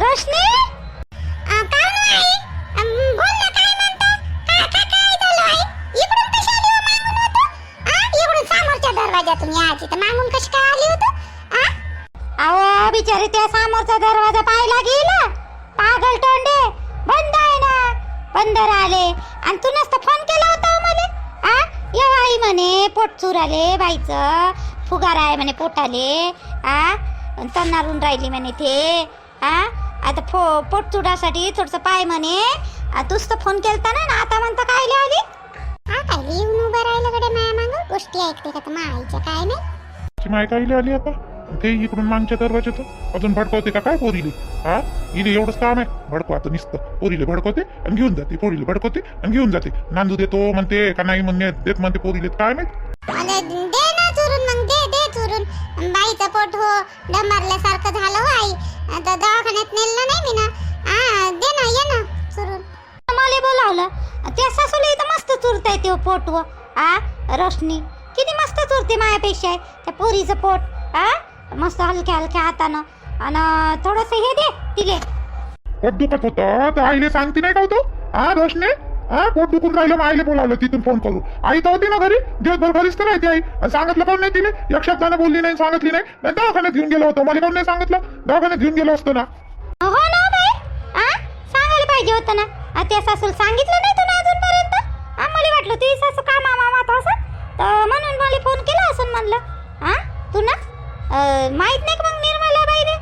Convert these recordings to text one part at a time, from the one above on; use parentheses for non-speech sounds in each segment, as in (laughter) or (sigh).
रोशनी? आ, काय नाही आई? बोल ना काय म्हणता? काय काय काय झालं इकडून कशी आली हो मागून होतो? आ इकडून समोरच्या यायची. तर मागून कशी काय आली होतो? आ अहो बिचारी त्या समोरचा दरवाजा पाहायला गेला. पागल तोंडे. बंद आहे ना. बंद राहिले. आणि तू नसता फोन केला होता मला? आ आई म्हणे पोट चुराले बाईचं. फुगार आहे म्हणे पोटाले. आ अन तन्नारून राहिली म्हणे ते. आ आता फो पोट चुडासाठी थोडस पाय म्हणे. तूच तर फोन केलता ना आता म्हणता काय आली हा काय येऊन उभं राहिलं कडे माया मागं? गोष्टी ऐकते का तर काय नाही. ती माय काय आली आता? ते इकडून मागच्या दरवाजाचं अजून भडकवते का? काय पोरीले? हा? इले एवढंच काम आहे. भडकवा आता नुसतं. पोरीले भडकवते आणि घेऊन जाते. पोरीले भडकवते आणि घेऊन जाते. नांदू देतो म्हणते का नाही म्हणणे देत म्हणते पोरीले. काय माहीत? अरे दे ना चुरून मग दे दे चुरून. बाईचं पोट हो डंबारल्यासारखं झालं हो आई. दवाखान्यात नेलं नाही मी ना. आ दे ना ये ना चुरून. मला बोलावलं. त्या सासूला इथं मस्त चुरताय ते पोट व. आ रोशनी किती मस्त चुरते मायापेक्षा त्या पोरीचं पोट. आ मस्त हलक्या हलक्या हातानं. आणि थोडस हे दे तिले. पोट दुखत होतं. तर आईले सांगते नाही का हो तू? हा रोशने? हा पोट दुखून राहिलं मग आईले बोलावलं तिथून फोन करू आई तर होती ना घरी. दिवसभर घरीच तर राहते आई. सांगितलं कोण नाही तिने एक शब्दानं बोलली नाही सांगितली नाही. दवाखान्यात घेऊन गेलो होतो. मला कोण नाही सांगितलं? दवाखान्यात घेऊन गेलो असतो ना. पाहिजे होतं ना त्या सासूला सांगितलं नाही तू ना अजूनपर्यंत? मला वाटलं तुझी सासू का मामा मात असं. तर म्हणून मला फोन केला असं म्हणलं. आ तू ना माहीत नाही का मग निर्मला बाई रे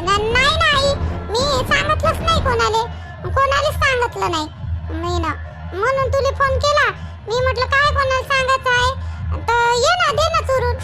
न- नाही नाही. मी सांगितलंच नाही कोणाले. कोणालाच सांगितलं नाही? मी ना. म्हणून तुला फोन केला. मी म्हटलं काय कोणाला सांगायचं आहे? तर ये ना दे ना चुरून.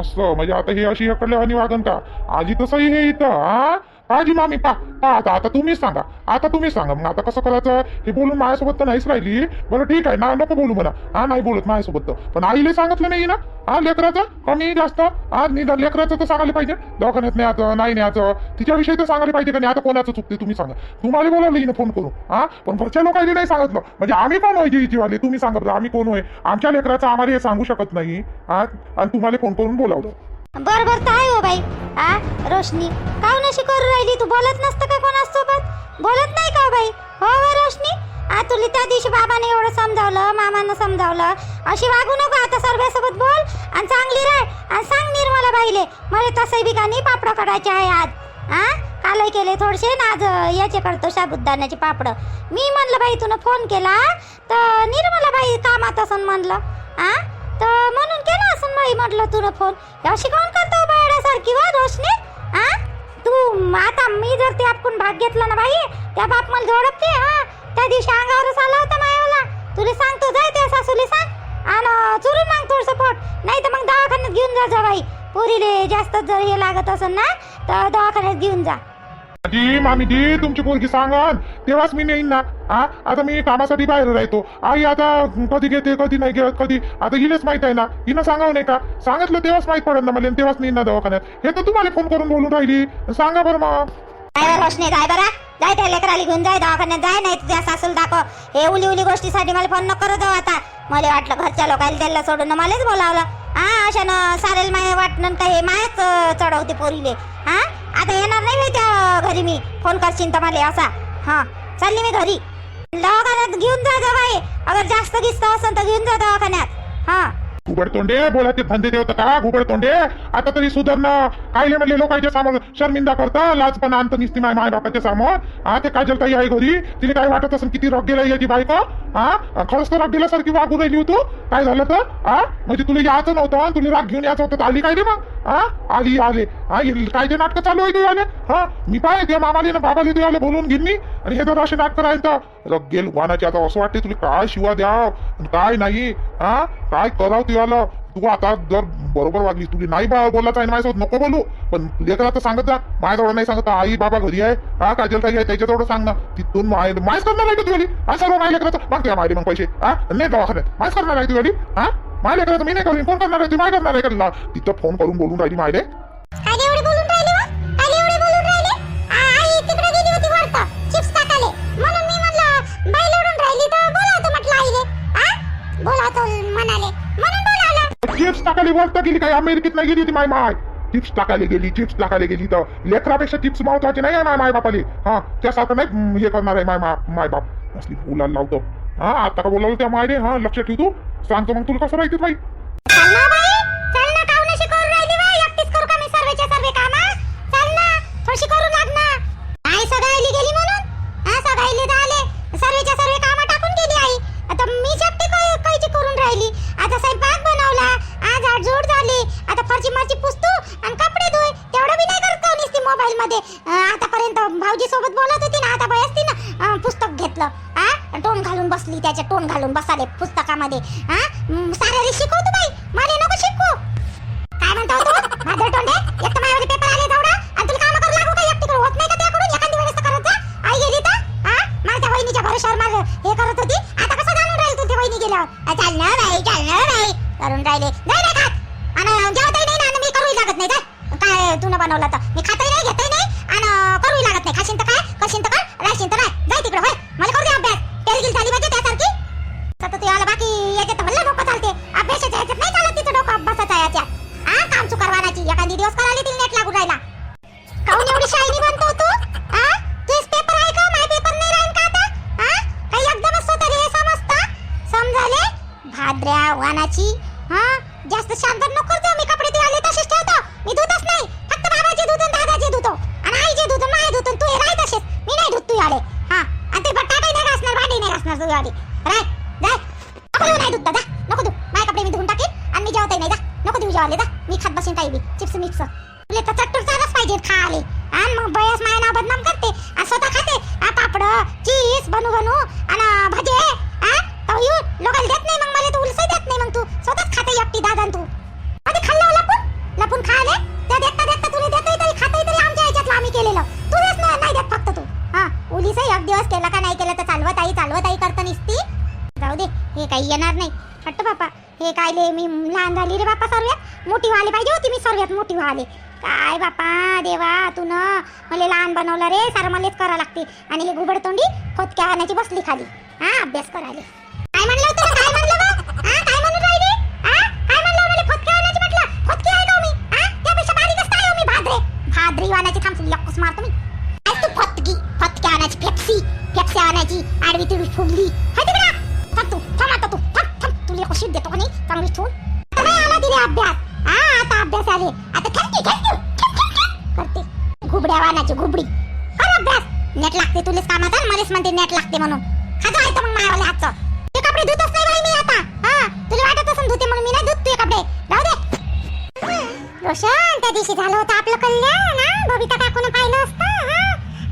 असं म्हणजे आता हे अशी हकडल्या आणि वागन का? आजी तसंही हे इथं हा पाहिजे मामी पा पा आता आता तुम्हीच सांगा. आता तुम्हीच सांगा. मग आता कसं करायचं? हे बोलून माझ्यासोबत तर नाहीच राहिली. बरं ठीक आहे. ना नको बोलू मला. हा नाही बोलत माझ्यासोबत तर. पण आईला सांगितलं नाही ना? हा लेकराचं? कमी जास्त? आज निदान लेकराचं तर सांगायला पाहिजे. दवाखान्यात न्यायचं नाही न्यायचं. तिच्याविषयी तर सांगायला पाहिजे का नाही? आता कोणाचं चुकते तुम्ही सांगा. तुम्हाला बोलावलं ना फोन करू हा? पण घरच्या लोकांनी नाही सांगितलं. म्हणजे आम्ही कोण होय जीवाले तुम्ही सांगत आम्ही कोण होय आमच्या लेकराचं आम्हाला हे सांगू शकत नाही. हा? आणि तुम्हाला फोन करून बोलावलं. बर बर तर आहे हो बाई. आ रोशनी काऊन नशी करू राहिली? तू बोलत नसतं का कोणासोबत? बोलत नाही का हो बाई? हो हो रोशनी. आ तुला त्या दिवशी बाबाने एवढं समजावलं मामानं समजावलं. अशी वागू नको आता सर्वांसोबत बोल आणि चांगली राह आणि सांग निर्मला बाईले मला तसंही बी का नाही पापडं काढायचे आहे आज. आ कालही केले थोडेसे ना आज याचे करतो साबुदाण्याचे पापडं. मी म्हणलं बाई तुनं फोन केला तर निर्मला बाई कामात असं म्हणलं. आ तर म्हणून केला असं नाही म्हटलं तुला फोन अशी कोण करतो हो बाळासारखी वा हो, रोशनी? आ? तू आता मी जर ते आपण भाग घेतला ना बाई त्या बाप मला झोडपते हा? त्या दिवशी अंगावरच आला होता मायाला तुला सांगतो जाय त्या सासूले सांग. आणि चुरून माग थोडस पोट. नाही तर मग दवाखान्यात घेऊन जा जा बाई. पोरीले जास्त जर हे लागत असेल ना तर दवाखान्यात घेऊन जा. जी मामी जी तुमची पोरगी सांगा तेव्हाच मी नेईन ना. हा आता मी कामासाठी बाहेर राहतो. आई आता कधी घेते कधी नाही घेत कधी? आता हिलेच माहीत आहे ना. हिनं सांगावं नाही का? सांगितलं तेव्हाच माहीत पडेल ना मला तेव्हाच नेईन ना दवाखान्यात. हे तर तुम्हाला फोन करून बोलून राहिली. सांगा बरं मग. काय रोशनी जाय बरा? जाय त्या लेकराली घेऊन जाय दवाखान्यात जाय नाही तुझ्या सासूला दाखव. हे उली उली गोष्टीसाठी मला फोन नको करत जाऊ आता. मला वाटलं घरच्या लोकांना त्याला सोडून मलाच बोलावलं. हा अशानं सारेल माय वाटणं काय हे मायच चढवते पोरीले. हा आता येणार नाही मी त्या घरी मी. फोन करशील तर मला असा. हा चालली मी घरी. दवाखान्यात घेऊन जा जा बाई. अगर जास्त गिस्त असेल तर घेऊन जा दवाखान्यात. हा. घुबड तोंडे ते धंदे देवता का? घुबड तोंडे आता तरी सुधारणं. कायले म्हणले लोकांच्या समोर शर्मिंदा करता. लाजपणा आणत निसती माय माय बापाच्या समोर. हा ते काजल ताई आहे घरी. तिने काय वाटत असेल किती रग गेला याची बायको? हा? खरंच तर दिल्यासारखी वागू राहिली होतो हो? काय झालं तर? हा? म्हणजे तुला यायचं नव्हतं तुला राग घेऊन यायचं होतं. आली काय रे मग? हा? आली आले. हा काय ते नाटकं चालू आहे तू आले हा? मी पाय ते मामाली ना बाबाली तू आले बोलून घेईन मी. आणि हे जर असे नाटकं राहील तर? गेल वानाची. आता असं वाटते तुला काय शिवा द्याव? काय नाही? हा? काय कराव तू आलं तू आता जर बरोबर वागली तुझी नाही बा बोलायचं आहे माझ्यासोबत नको बोलू. पण लेकरा तर सांगत जा. माझ्याजवळ नाही सांगत. आई बाबा घरी आहे. हा काजल काही आहे त्याच्याजवळ सांग ना. तिथून माय मायच करणार आहे का तुझी हा सर्व माझ्या लेकराचं. मग त्या मायले मग पैसे. हा? नाही दवाखान्यात. मायच करणार आहे तुझी हा? माझ्या लेकराचं मी नाही करून. फोन करणार आहे? ती माय करणार आहे का तिथं फोन करून बोलून राहिली मायले. चिप्स टाकाली वरत गेली काय? अमेरिकेत नाही गेली होती माय माय. चिप्स टाकायला गेली चिप्स टाकायला गेली तर लेकरापेक्षा चिप्स महत्त्वाचे नाही आहे माय माय बापाले. हा त्यासारखं नाही हे करणार आहे माय मा- माय बाप. असली बोलायला लावतो. हा आता का बोलावलं त्या मायने हा लक्ष ठेव तू. सांगतो मग तुला कसं राहते बाई? त्याचे तोंड टोन घालून बसाले पुस्तकामध्ये. हा? सारे शिकवतो बाई. मला नको शिकू काय म्हणतो? तू भादर तोंडे? देऊ जेवाले जा मी खात बसेन काही बी. Chips mix. तुला तर चट्टूर चालच पाहिजे खाले आणि मग बयस माय नाव बदनाम करते. आणि स्वतः खाते. आ पापड चीज बनू बनू. आणि भजे आ? तो येऊ. लोकांना देत नाही मग मला तू उलसही देत नाही मग तू. स्वतःच खाते एकटी दादा तू. आधी खाल्लं हो लपून? लपून खाले त्या देखता देखता तुला देतोय तरी खातोय तरी आमच्या ह्याच्यातलं आम्ही केलेलं. तुझंच नाही देत फक्त तू. हा उलीसही एक दिवस केला का नाही केलं तर चालवत आई चालवत आई करता निसती. जाऊ दे हे काही येणार नाही. हे काय ले मी लहान झाली रे बापा सर्वात. मोठी व्हायला पाहिजे होती मी सर्वात मोठी व्हायले. काय बापा देवा तू न मला लहान बनवलं रे सारं मलाच करा लागते. आणि हे घुबड तोंडी खोदक्या आणायची बसली खाली. हा अभ्यास करायला. काय म्हणलं होतं काय म्हणलं आणायची हो मी? हो भाद्री. थांब तुला मारतो मी. आज तू फटकी फटकी आणायची पेप्सी पेप्सी आणायची आडवी तिडवी फुगली. हाय तिकडे. थांब तू थांब आता तू. थांब अशी देतो का नाही चांगली ठेवून? नाही आला तिने अभ्यास. हा आता अभ्यास आले. आता खेळते खेळते करते. घुबड्या वाणाची घुबडी. कर अभ्यास. नेट लागते तुलेच कामाचा आणि मलाच म्हणते नेट लागते म्हणून. खातो आहे तर मग मारवले हातचं ते कपडे धुतच नाही बाई मी आता. हा तुला वाटत असेल धुते मग मी नाही धुत तुझे कपडे. राहू दे. रोशन त्या दिवशी झालं होतं आपलं कल्याण हा? बबिता काकून पाहिलं असतं हा?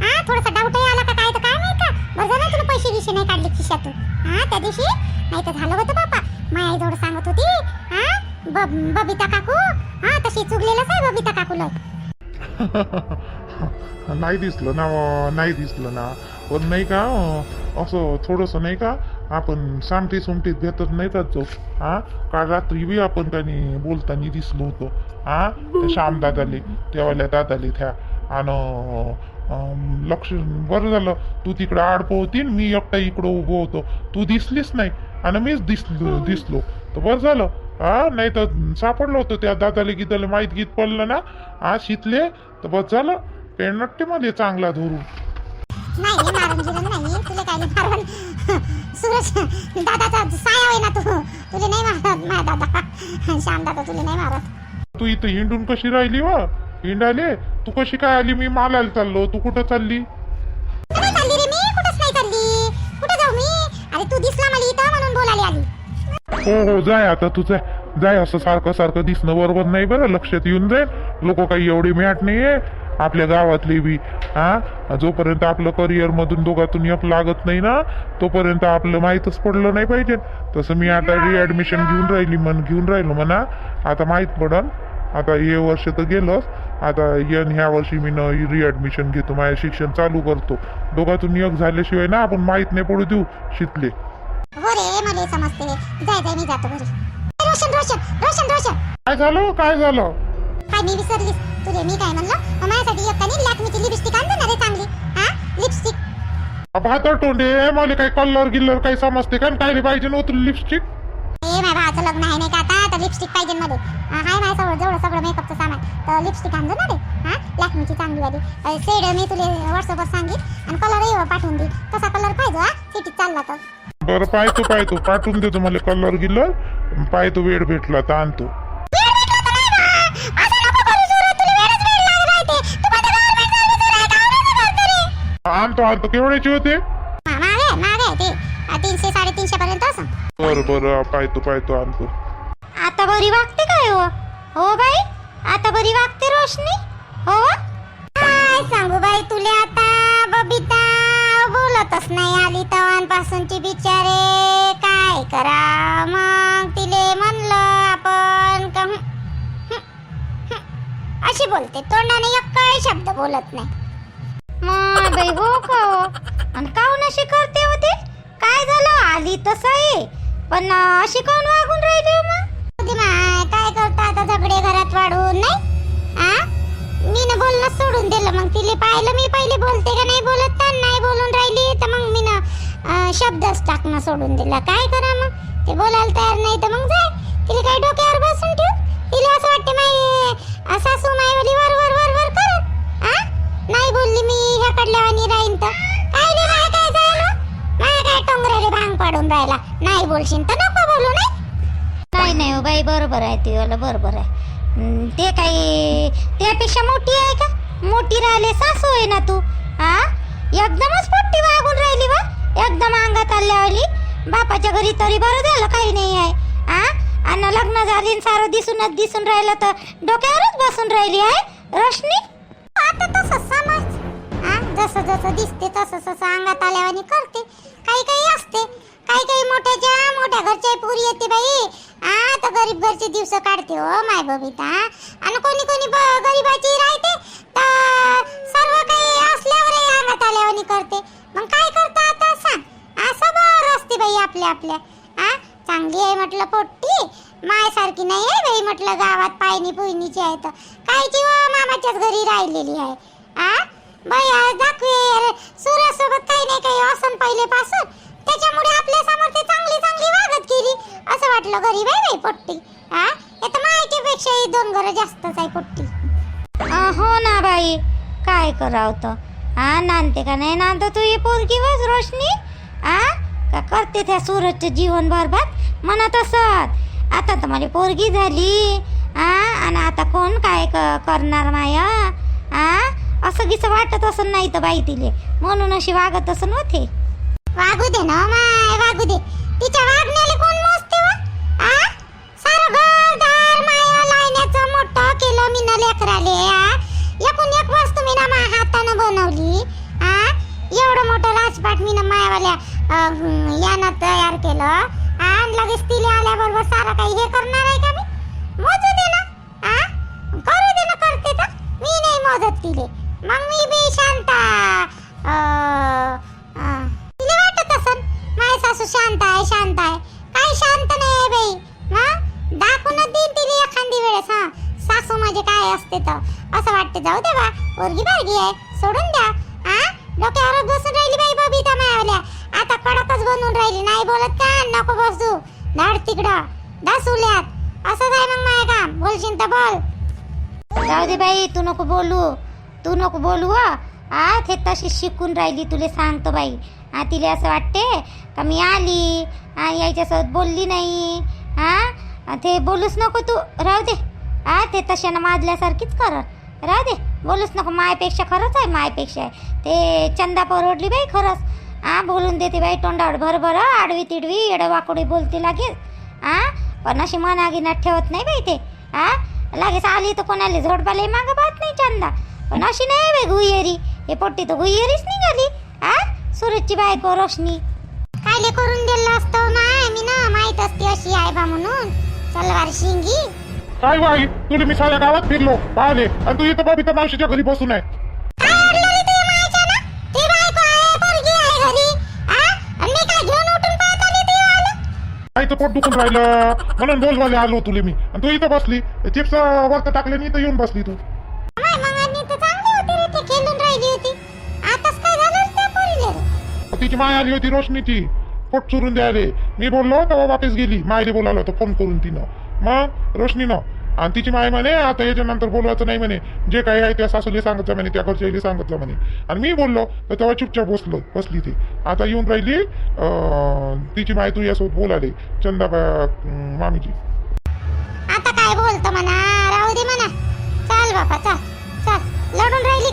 हा थोडासा डाऊट आला का काय तर काय नाही का? बरं झालं तुला पैसे गिसे नाही काढले खिशातून. हा त्या दिवशी नाही तर झालं होतं बाबा. माया जोड सांगत होती हा? बबिता काकू? हा तशी चुकलेलंच आहे बबिता काकूला (laughs) नाही दिसलं ना नाही दिसलं ना. पण नाही का असं थोडंसं नाही का आपण सामटी सुमटीत भेटत नाही का तो हा? काल रात्री बी आपण त्यांनी बोलताना दिसलो होतो हा? ते श्याम दादाले तेवाल्या दादाले त्या. आणि लक्ष बरं झालं तू तिकडं आडपो होती मी एकटा इकडं उभं होतो. तू दिसलीस नाही. आणि मीच दिसलो दिसलो. तर बरं झालं. हा नाही तर सापडलं होतं त्या दादाले गीताले माहीत गीत पडलं ना? हा शितले. तर बस झालं. पेणट्टे मध्ये चांगला धरून. नाही तुला काय नाही मारून सूरज दादाचा साया आहे ना तू. तुला नाही मारत माझा दादा. श्याम दादा तुला नाही मारत. तू इथं हिंडून कशी राहिली व? हिंडाले? तू कशी काय आली? मी मालायला चाललो. तू कुठं चालली? हो हो जाय आता तू जाय जाय असं सारखं सारखं दिसणं बरोबर नाही बरं. लक्षात येऊन जाईल लोक काही एवढी मॅट नाहीये. आपल्या गावातली बी हा? जोपर्यंत आपलं करिअर मधून दोघातून एक लागत नाही ना तोपर्यंत आपलं माहीतच पडलं नाही पाहिजे. तसं मी आता रिॲडमिशन घेऊन राहिली मन घेऊन राहिलो म्हणा. आता माहीत पडन. आता हे वर्ष तर गेलंच. आता यन ह्या वर्षी मी न रिॲडमिशन घेतो. माझं शिक्षण चालू करतो. दोघातून एक झाल्याशिवाय ना आपण माहीत नाही पडू देऊ. शिकले. हो रे मला समजते. जाय जाय मी जातो घरी. रोशन रोशन रोशन रोशन. काय झालं? काय झालं? काय मी विसरलीस. तुले मी काय म्हणलं? माझ्यासाठी एक कानी लॅकमीची लिपस्टिक आणतो ना रे चांगली. हा? लिपस्टिक भातर तोंडे मला काही कलर गिल्लर काही समजते का? काय पाहिजे नव्हतं लिपस्टिक ए माझ्या भावाचं लग्न आहे नाही का आता? तर लिपस्टिक पाहिजे मध्ये हाय माझ्या जवळ जवळ सगळं मेकअपचं सामान. तर लिपस्टिक आणजो ना रे. हा? लॅक्मीची चांगली वाली. शेड मी तुला व्हॉट्सअपवर सांगेन. आणि कलरही पाठवून दे. तसा कलर पाहिजे हा? सिटीत चालला तर बरं पाहतो पाहतो. पाठवून देतो मला कलर गिलर. पाहतो वेळ भेटला तर आणतो. आणतो आणतो. केवढ्याचे होते? तीनशे साडेतीनशे पर्यंत बरं बरं. पाहतो पाहतो आणतो. आता बरी वागते काय हो? हो बाई आता बरी वागते रोशनी? हो? काय सांगू बाई तुले आता? बबिता बोलतच नाही आली तवांपासूनची बिचारे. काय करा मग तिले म्हणलं आपण का अशी बोलते तोंडाने एक काही शब्द बोलत नाही. मग बाई हो का हो? आणि अशी करते होते काय झालं? आली तसं आहे. पण अशी काऊन वागून राहिली हो मग? होती काय करता आता झगडे घरात वाढून नाही? मी ना बोलणं सोडून दिलं. मग तिले पाहिलं मी पहिले बोलते का नाही बोलत? तर नाही बोलून राहिली तर मग मी ना शब्दच टाकणं सोडून दिला. काय करा मग? ते बोलायला तयार नाही तर मग जाय. तिला काय डोक्यावर बसून ठेव. तिला असं वाटते माई सासू सासू माईवाली वर वर वर वर करत आ? नाही बोलली मी ह्याकडल्या वाणी राहीन तर. काय रे माय काय झालं? माय काय टोंगरेले भांग पाडून राहिला? नाही बोलशील तर नको बोलू नाही? नाही नाही हो बाई बरोबर आहे ती बरोबर आहे. ते काही त्यापेक्षा मोठी आहे का? मोठी राहिले सासू आहे ना तू हा एकदमच पोट्टी वागून राहिली वा. एकदम अंगात आल्यावाली. बापाच्या घरी तरी बरं झालं काही नाही आहे हा आणि लग्न झाली सारं दिसूनच दिसून राहिलं तर डोक्यावरच बसून राहिली आहे रोशनी? आता तसं समज हा जसं जसं दिसते तसं तसं अंगात आल्यावानी करते. काही काही असते काही काही मोठ्याच्या मोठ्या घरच्या पुरी येते बाई तर गरीब घरचे दिवस काढते हो माय बबिता. आणि कोणी कोणी ब- गरीबाची राहते तर सर्व काही असल्यावर अंगात आल्यावर करते. मग काय करता आता सांग. असं बरं असते बाई आपल्या आपल्या. हा चांगली आहे म्हटलं पोट्टी. मायसारखी नाही आहे बाई म्हटलं गावात पायनी पुयनीची आहे तर. कायची व मामाच्याच घरी राहिलेली आहे. आ? बाई आज दाखवे. सूर्यासोबत काही नाही काही असन पहिलेपासून. त्याच्यामुळे आपल्यासमोर ते चांगली चांगली वागत केली असं वाटलं गरीब आहे बाई पोट्टी. हा मायच्या पेक्षा दोन घर जास्तच आहे पोट्टी. हो ना बाई. काय करावं तर? हा नांदते का नाही नांदत तू ही पोरगी बस रोशनी? हा का करते त्या सूरजचं जीवन बरबाद? म्हणत असत. आता तर माझी पोरगी झाली. हा आणि आता कोण काय करणार माया? हा असं गिसं वाटत असं नाही तर बाई तिले. म्हणून अशी वागत असं नव्हते वागू दे ना माय. आहे शांत आहे? काही शांत नाही आहे बाई. हा? दाखवूनच देईन तिला एखादी वेळेस हा. सासू म्हणजे काय असते तर. असं वाटते जाऊ दे बा. पोरगी बारगी आहे. सोडून द्या. हा डोक्यावर बसून राहिली बाई बबिता मायावल्या. आता कडकच बनून राहिली. नाही बोलत का? नको बसू. धाड तिकडं. दासुल्यात असं आहे मग माझ्या काम. बोलशील तर बोल. जाऊ दे बाई तू नको बोलू. तू नको बोलू हा. आ ते तशी शिकून राहिली तुले सांगतो बाई. हां तिला असं वाटते का मी आली? आणि यायच्यासोबत बोलली नाही. हा ते बोलूच नको तू. राहू दे. हा ते तशानं माजल्यासारखीच कर. राहू दे. बोलूच नको. मायपेक्षा खरंच आहे मायपेक्षा आहे. ते चंदा परवडली बाई खरंच. हां बोलून देते बाई तोंडावर भरभर आडवी तिडवी एडवाकुडी बोलते लागेल हां पण अशी मनागिनात ठेवत नाही बाई ते. हां लगेच आली तर कोणाला झोडपाले मागं पाहत नाही चंदा. पण अशी नाही बाई गुहेरी. हे पोट्टी तर गुहेरीच निघाली. हां सुरतची बायको रोशनी. कायले करून दिलं असतं ना मी ना माहीत असते अशी आहे बा म्हणून. सलवार शिंगी. काय बाई तुला मी साऱ्या गावात फिरलो पाहिले. आणि तू इथं बबिता मावशीच्या घरी बसून आहे. काय अडलं रे तुझ्या मायच्या ना? ती बायको आहे, पोरगी आहे घरी. आ? आणि मी काय घेऊन उठून पळत आली ते आलं? आईचं पोट दुखून राहिलं. म्हणून बोलवाले आलो तुले मी. आणि तू इथं बसली. चिप्स वरत टाकले आणि इथं येऊन बसली तू. तिची माय आली होती रोशनीची. पोट चुरून द्यायले. मी बोललो तेव्हा वापस गेली. मायले बोलावलं होतं फोन करून तिनं. मग रोशनीनं. आणि तिची माय म्हणे आता याच्यानंतर बोलवायचं नाही म्हणे. जे काही आहे त्या सासूले सांगितलं म्हणे त्या घरच्या सांगितलं म्हणे. आणि मी बोललो तर तेव्हा चुपचाप बसलो बसली ती. आता येऊन राहिली तिची माय तू यासोबत बोलाले चंदा मामीची आता काय बोलतो म्हणा? राहू दे म्हणा. चाल बापा चाल चाल. लढून राहिली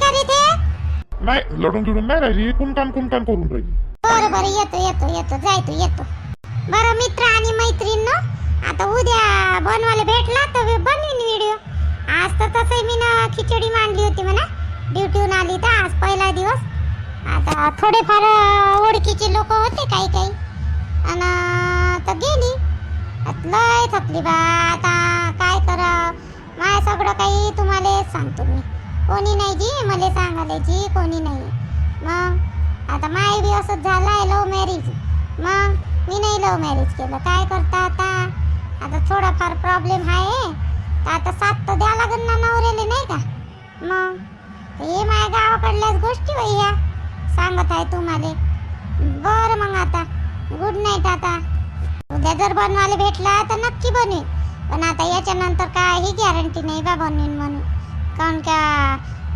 नाही लढून गिडून नाही राहिली कुणकान कुणकान करून राहिली. बरं बरं येतो येतो येतो जायतो येतो. बरं मित्र आणि मैत्रीण आता उद्या बनवायला भेटला तर बनवीन व्हिडिओ आज तर तसंही मी ना खिचडी मांडली होती म्हणा. ड्युटीहून आली तर आज पहिला दिवस. आता थोडेफार ओळखीचे लोक होते काही काही. आणि तर गेली. लय थकली बा. आता काय करा माय सगळं काही तुम्हाला सांगतो मी. कोणी नाही जी मला सांगायला जी कोणी नाही. मग आता माय बी असंच आहे लव्ह मॅरेज मग मी नाही लव्ह मॅरेज केलं. काय करता आता? आता थोडाफार प्रॉब्लेम आहे. तर आता साथ तर द्या लागेल ना नवऱ्याले नाही का? मग हे माझ्या गावाकडल्याच गोष्टी बाई ह्या सांगत आहे तुम्हाला. बरं मग आता. गुड नाईट आता. उद्या जर बनवायला भेटला तर नक्की बनवेन पण आता याच्यानंतर काही गॅरंटी नाही बा बनवीन म्हणून. कारण का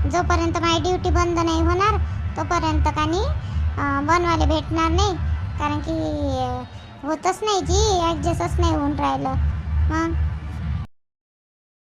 जोपर्यंत माझी ड्युटी बंद नाही होणार तोपर्यंत का नाही बनवायला भेटणार नाही. कारण की होतच नाही जी ॲडजस्टच नाही होऊन राहिलं. मग?